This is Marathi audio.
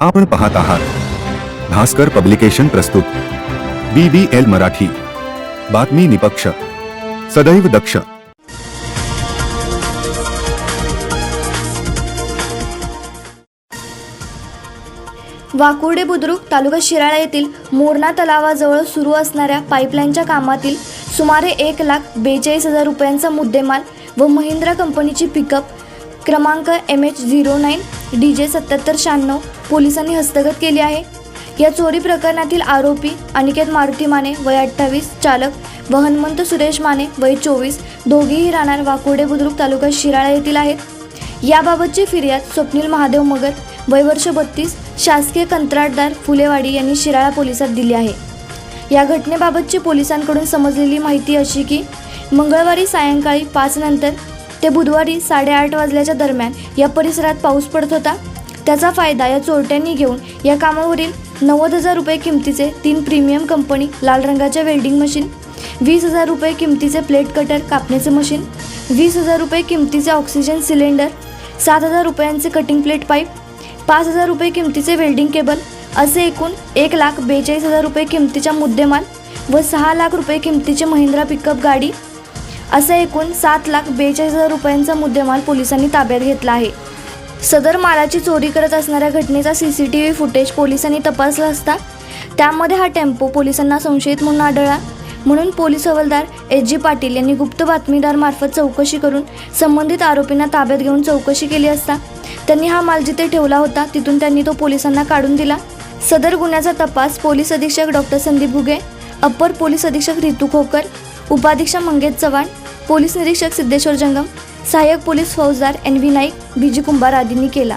आपण पाहत आहात. भास्कर पब्लिकेशन प्रस्तुत. B B L Marathi. बातमी निपक्ष. सदैव दक्ष. वाकुर्डे बुद्रुक तालुका शिराळा येथील मोरणा तलावाजवळ सुरू असणाऱ्या पाईपलाईनच्या कामातील सुमारे एक लाख बेचाळीस हजार रुपयांचा मुद्देमाल व महिंद्रा कंपनीची पिकअप क्रमांक M H zero nine D J सत्याहत्तर शहाण्णव पोलिसांनी हस्तगत केली आहे. या चोरी प्रकरणातील आरोपी अनिकेत मारुती माने वय अठ्ठावीस चालक व हनुमंत सुरेश माने वय चोवीस दोघेही राहणार वाकुर्डे बुद्रुक तालुका शिराळा येथील आहेत. याबाबतची फिर्याद स्वप्नील महादेव मगर वय वर्ष बत्तीस शासकीय कंत्राटदार फुलेवाडी यांनी शिराळा पोलिसात दिली आहे. या घटनेबाबतची पोलिसांकडून समजलेली माहिती अशी की मंगळवारी सायंकाळी पाचनंतर ते बुधवारी साडेआठ वाजल्याच्या दरम्यान या परिसरात पाऊस पडत होता. त्याचा फायदा या चोरट्यांनी घेऊन या कामावरील नव्वद हजार रुपये किमतीचे तीन प्रीमियम कंपनी लाल रंगाच्या वेल्डिंग मशीन वीस हजार रुपये किमतीचे प्लेट कटर कापण्याचे मशीन वीस हजार रुपये किमतीचे ऑक्सिजन सिलेंडर सात हजार रुपयांचे कटिंग प्लेट पाईप पाच हजार रुपये किमतीचे वेल्डिंग केबल असे एकूण एक लाख बेचाळीस हजार रुपये किमतीचा मुद्देमाल व सहा लाख रुपये किमतीचे महिंद्रा पिकअप गाडी असे एकूण सात लाख बेचाळीस हजार रुपयांचा मुद्देमाल पोलिसांनी ताब्यात घेतला आहे. सदर मालाची चोरी करत असणाऱ्या घटनेचा C C T V footage पोलिसांनी तपासला असता त्यामध्ये हा टेम्पो पोलिसांना संशयित म्हणून आढळला. म्हणून पोलीस हवालदार एस जी पाटील यांनी गुप्त बातमीदारमार्फत चौकशी करून संबंधित आरोपींना ताब्यात घेऊन चौकशी केली असता त्यांनी हा माल जिथे ठेवला होता तिथून त्यांनी तो पोलिसांना काढून दिला. सदर गुन्ह्याचा तपास पोलीस अधीक्षक doctor Sandeep Bhuge upper police अधीक्षक रितू खोकर उपाधीक्षक मंगेश चव्हाण पोलीस निरीक्षक सिद्धेश्वर जंगम सहाय्यक पोलीस फौजदार N V Naik B G Kumbhar आदींनी केला.